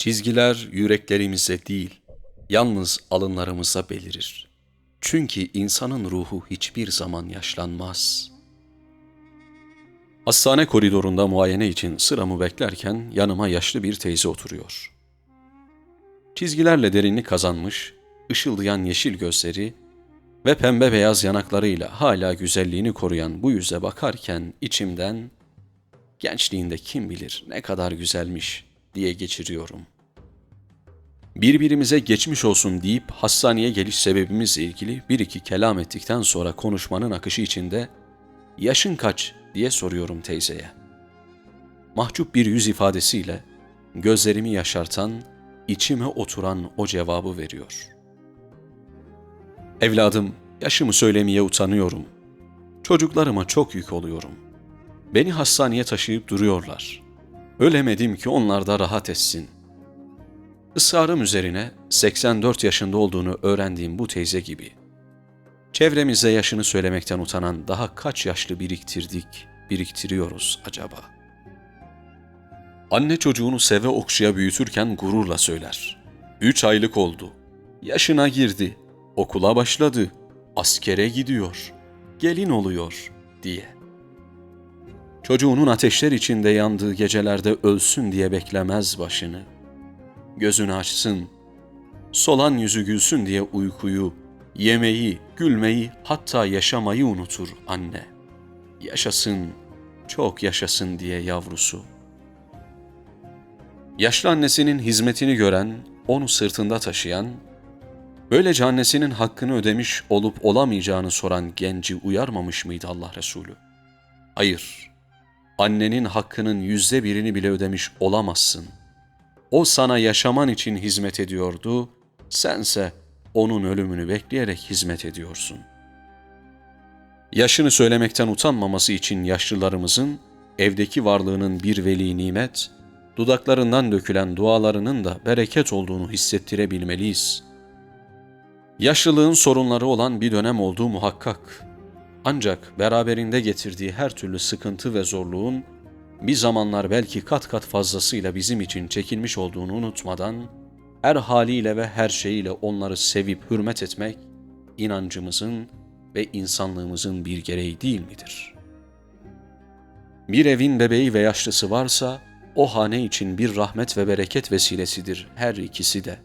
Çizgiler yüreklerimize değil, yalnız alınlarımıza belirir. Çünkü insanın ruhu hiçbir zaman yaşlanmaz. Hastane koridorunda muayene için sıramı beklerken yanıma yaşlı bir teyze oturuyor. Çizgilerle derinlik kazanmış, ışıldayan yeşil gözleri ve pembe beyaz yanaklarıyla hala güzelliğini koruyan bu yüze bakarken içimden gençliğinde kim bilir ne kadar güzelmiş diye geçiriyorum. Birbirimize geçmiş olsun deyip hastaneye geliş sebebimizle ilgili bir iki kelam ettikten sonra konuşmanın akışı içinde yaşın kaç diye soruyorum teyzeye. Mahcup bir yüz ifadesiyle gözlerimi yaşartan, içime oturan o cevabı veriyor. Evladım, yaşımı söylemeye utanıyorum. Çocuklarıma çok yük oluyorum. Beni hastaneye taşıyıp duruyorlar. Ölemedim ki onlar da rahat etsin. Israrım üzerine 84 yaşında olduğunu öğrendiğim bu teyze gibi. Çevremizde yaşını söylemekten utanan daha kaç yaşlı biriktirdik, biriktiriyoruz acaba? Anne çocuğunu seve okşaya büyütürken gururla söyler. Üç aylık oldu. Yaşına girdi. Okula başladı. Askere gidiyor. Gelin oluyor diye. Çocuğunun ateşler içinde yandığı gecelerde ölsün diye beklemez başını. Gözünü açsın. Solan yüzü gülsün diye uykuyu, yemeği, gülmeyi, hatta yaşamayı unutur anne. Yaşasın, çok yaşasın diye yavrusu. Yaşlı annesinin hizmetini gören, onu sırtında taşıyan, böylece annesinin hakkını ödemiş olup olamayacağını soran genci uyarmamış mıydı Allah Resulü? Hayır, annenin hakkının yüzde birini bile ödemiş olamazsın. O sana yaşaman için hizmet ediyordu, sense onun ölümünü bekleyerek hizmet ediyorsun. Yaşını söylemekten utanmaması için yaşlılarımızın evdeki varlığının bir veli nimet, dudaklarından dökülen dualarının da bereket olduğunu hissettirebilmeliyiz. Yaşlılığın sorunları olan bir dönem olduğu muhakkak. Ancak beraberinde getirdiği her türlü sıkıntı ve zorluğun bir zamanlar belki kat kat fazlasıyla bizim için çekilmiş olduğunu unutmadan her haliyle ve her şeyiyle onları sevip hürmet etmek inancımızın ve insanlığımızın bir gereği değil midir? Bir evin bebeği ve yaşlısı varsa o hane için bir rahmet ve bereket vesilesidir her ikisi de.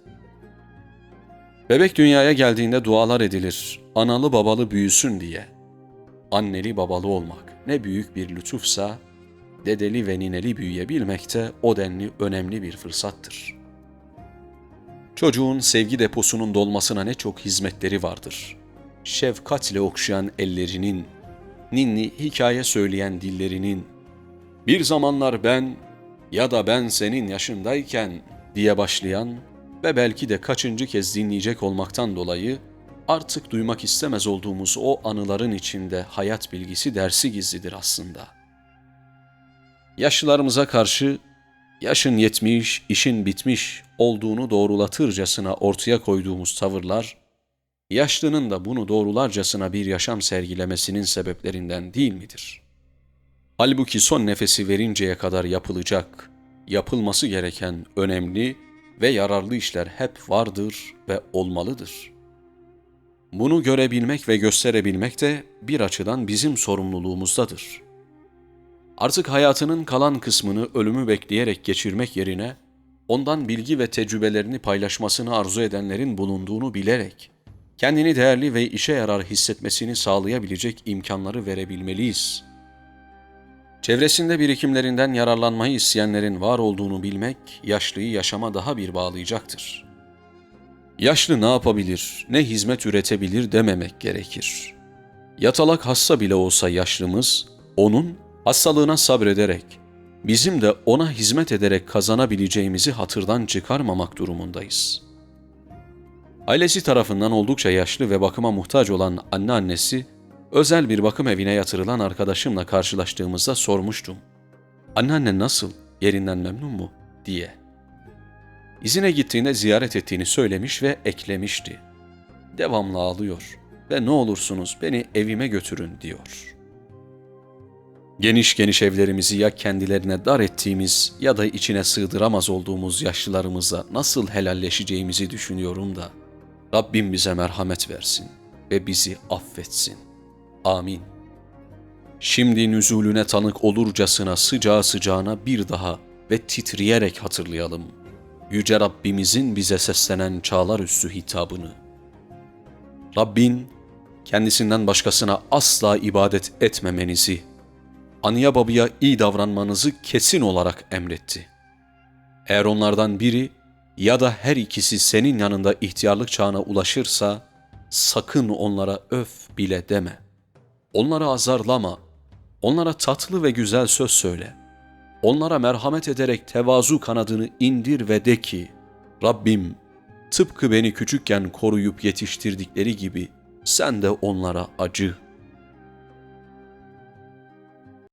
Bebek dünyaya geldiğinde dualar edilir, analı babalı büyüsün diye. Anneli babalı olmak ne büyük bir lütufsa, dedeli ve nineli büyüyebilmek de o denli önemli bir fırsattır. Çocuğun sevgi deposunun dolmasına ne çok hizmetleri vardır. Şefkatle okşayan ellerinin, ninni hikaye söyleyen dillerinin, bir zamanlar ben ya da ben senin yaşındayken diye başlayan ve belki de kaçıncı kez dinleyecek olmaktan dolayı artık duymak istemez olduğumuz o anıların içinde hayat bilgisi dersi gizlidir aslında. Yaşlılarımıza karşı yaşın yetmiş, işin bitmiş olduğunu doğrulatırcasına ortaya koyduğumuz tavırlar, yaşlının da bunu doğrularcasına bir yaşam sergilemesinin sebeplerinden değil midir? Halbuki son nefesi verinceye kadar yapılacak, yapılması gereken önemli ve yararlı işler hep vardır ve olmalıdır. Bunu görebilmek ve gösterebilmek de bir açıdan bizim sorumluluğumuzdadır.'' Artık hayatının kalan kısmını ölümü bekleyerek geçirmek yerine ondan bilgi ve tecrübelerini paylaşmasını arzu edenlerin bulunduğunu bilerek kendini değerli ve işe yarar hissetmesini sağlayabilecek imkanları verebilmeliyiz. Çevresinde birikimlerinden yararlanmayı isteyenlerin var olduğunu bilmek yaşlıyı yaşama daha bir bağlayacaktır. Yaşlı ne yapabilir, ne hizmet üretebilir dememek gerekir. Yatalak hasta bile olsa yaşlımız, onun hastalığına sabrederek, bizim de ona hizmet ederek kazanabileceğimizi hatırdan çıkarmamak durumundayız. Ailesi tarafından oldukça yaşlı ve bakıma muhtaç olan anneannesi, özel bir bakım evine yatırılan arkadaşımla karşılaştığımızda sormuştum. Anneannen nasıl, yerinden memnun mu? diye. İzine gittiğinde ziyaret ettiğini söylemiş ve eklemişti. Devamlı ağlıyor ve ne olursunuz beni evime götürün diyor.'' Geniş geniş evlerimizi ya kendilerine dar ettiğimiz ya da içine sığdıramaz olduğumuz yaşlılarımıza nasıl helalleşeceğimizi düşünüyorum da Rabbim bize merhamet versin ve bizi affetsin. Amin. Şimdi nüzulüne tanık olurcasına sıcağı sıcağına bir daha ve titreyerek hatırlayalım. Yüce Rabbimizin bize seslenen çağlar üstü hitabını. Rabbin kendisinden başkasına asla ibadet etmemenizi, anıya babaya iyi davranmanızı kesin olarak emretti. Eğer onlardan biri ya da her ikisi senin yanında ihtiyarlık çağına ulaşırsa, sakın onlara öf bile deme. Onları azarlama, onlara tatlı ve güzel söz söyle. Onlara merhamet ederek tevazu kanadını indir ve de ki, Rabbim tıpkı beni küçükken koruyup yetiştirdikleri gibi sen de onlara acı.''